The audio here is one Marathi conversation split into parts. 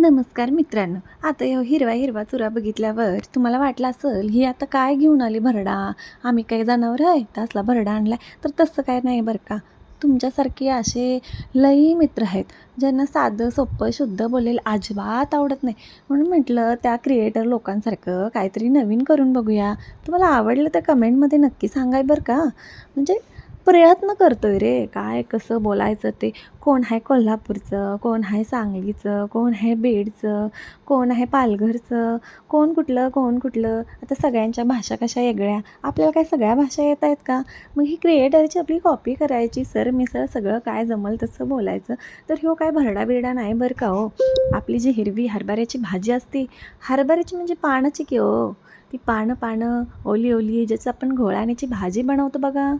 नमस्कार मित्रांनो. आता ह्यो हिरवा हिरवा चुरा बघितल्यावर तुम्हाला वाटलं असेल ही आता काय घेऊन आली भरडा? आम्ही काही जनावर आहे तर असला भरडा आणलाय. तर तसं काय नाही बरं का. तुमच्यासारखे असे लई मित्र आहेत ज्यांना साधं सोपं शुद्ध बोलेल अजिबात आवडत नाही. म्हणून म्हटलं त्या क्रिएटर लोकांसारखं काहीतरी नवीन करून बघूया. तुम्हाला आवडलं तर कमेंटमध्ये नक्की सांगाय बरं का. म्हणजे प्रयत्न करतोय रे. काय कसं बोलायचं ते? कोण आहे कोल्हापूरचं? कोण आहे सांगलीचं? कोण आहे बीडचं? कोण आहे पालघरचं? कोण कुठलं कोण कुठलं? आता सगळ्यांच्या भाषा कशा वेगळ्या? आपल्याला काय सगळ्या भाषा येत आहेत का? मग ही क्रिएटरची आपली कॉपी करायची सर मिसळ सगळं काय जमल तसं बोलायचं. तर ह्यो काय भरडा बिरडा नाही बरं का हो? आपली जी हिरवी हरभऱ्याची भाजी असते हरभऱ्याची म्हणजे पानाची की हो? ती पानं पानं ओली ओली ज्याचं आपण घोळाण्याची भाजी बनवतो बघा.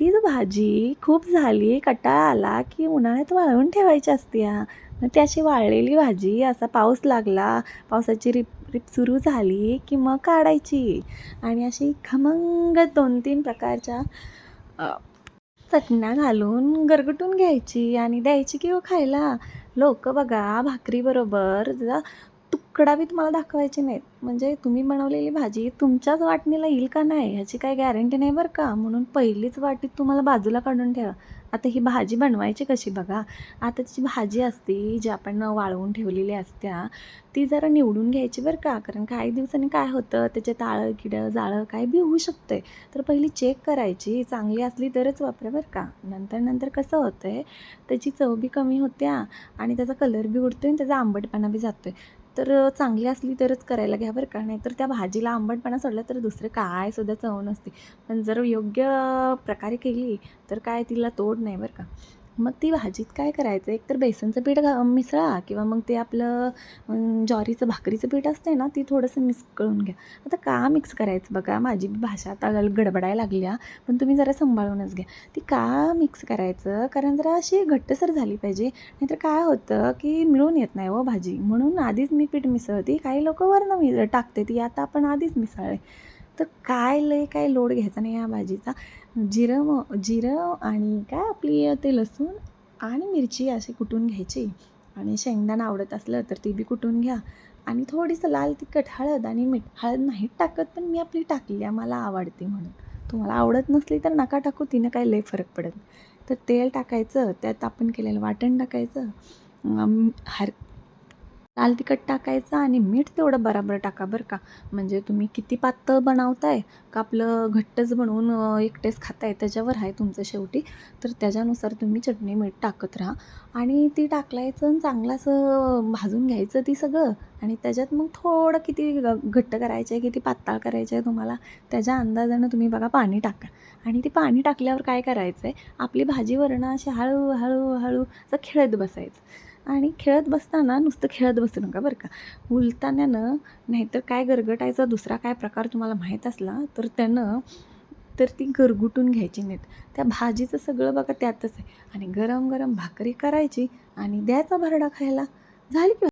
तीच भाजी खूप झाली कटाळा आला की उन्हाळ्यात वाळवून ठेवायची असते मग ती अशी वाळलेली भाजी असा पाऊस लागला पावसाची रिप रिप सुरू झाली की मग काढायची. आणि अशी खमंग दोन तीन प्रकारच्या चटण्या घालून गरगटून घ्यायची आणि द्यायची की हो खायला. लोक बघा भाकरीबरोबर जरा मला तुम्हाला दाखवायचे नाहीत. म्हणजे तुम्ही बनवलेली भाजी तुमच्याच वाटणीला येईल का नाही ह्याची काही गॅरंटी नाही बरं का? म्हणून पहिलीच वाटीत तुम्हाला बाजूला काढून ठेवा. आता ही भाजी बनवायची कशी बघा? आता तिची भाजी असते जी आपण वाळवून ठेवलेली असत्या ती जरा निवडून घ्यायची बरं का? कारण काही दिवसांनी काय होतं त्याचे ताळं किडं जाळं काय बी होऊ शकतंय तर पहिली चेक करायची चांगली असली तरच वापरा बरं का? नंतर नंतर कसं होतं आहे त्याची चव बी कमी होत्या आणि त्याचा कलर बी उडतो आणि त्याचा आंबटपणा बी जातो आहे तर चांगली असली तरच करायला घ्या बरं का. नाही तर त्या भाजीला आंबटपणा सोडला तर दुसरं काय सुद्धा चव नसते. पण जर योग्य प्रकारे केली तर काय तिला तोड नाही बरं का. मग ती भाजीत काय करायचं? एक तर बेसनचं पीठ घा मिसळा किंवा मग ते आपलं ज्वारीचं भाकरीचं पीठ असते ना ती थोडंसं मिसकळून घ्या. आता का मिक्स करायचं? बघा माझी भाषा आता गडबडायला लागल्या पण तुम्ही जरा सांभाळूनच घ्या. ती का मिक्स करायचं? कारण जरा अशी घट्टसर झाली पाहिजे. नाहीतर काय होतं की मिळून येत नाही व भाजी. म्हणून आधीच मी पीठ मिसळते. काही लोक वरनं मी टाकते. ती आता आपण आधीच मिसळले. तर काय लय काय लोड घ्यायचा नाही या भाजीचा. जिरं म जिरं आणि काय आपली ते लसूण आणि मिरची अशी कुटून घ्यायची. आणि शेंगदाणा आवडत असलं तर ती बी कुटून घ्या. आणि थोडीसं लाल तिखट हळद आणि मीठ. हळद नाही टाकत पण मी आपली टाकली आहे मला आवडते म्हणून. तुम्हाला आवडत नसली तर नका टाकू तिनं काही लय फरक पडत तर तेल टाकायचं त्यात आपण केलेलं वाटण टाकायचं. हर लाल तिखट टाकायचं आणि मीठ तेवढं बराबर टाका बरं का. म्हणजे तुम्ही किती पातळ बनवताय का आपलं घट्टच बनवून एकटेच खाताय त्याच्यावर आहे तुमचं शेवटी. तर त्याच्यानुसार तुम्ही चटणी मीठ टाकत राहा. आणि ती टाकलायचं आणि चांगलं असं भाजून घ्यायचं ती सगळं. आणि त्याच्यात मग थोडं किती घट्ट करायचं आहे किती पातळ करायचं आहे तुम्हाला त्याच्या अंदाजानं तुम्ही बघा पाणी टाका. आणि ती पाणी टाकल्यावर काय करायचं आहे आपली भाजी वरणं अशी हळूहळू हळू असं खेळत बसायचं. आणि खेळत बसताना नुसतं खेळत बसू नका बरं का. उलताण्यानं नाहीतर काय गरगटायचा दुसरा काय प्रकार तुम्हाला माहीत असला तर त्यानं तर ती गरगुटून घ्यायची नाहीत त्या भाजीचं सगळं बघा त्यातच आहे. आणि गरम गरम भाकरी करायची आणि द्यायचा भरडा खायला. झाली की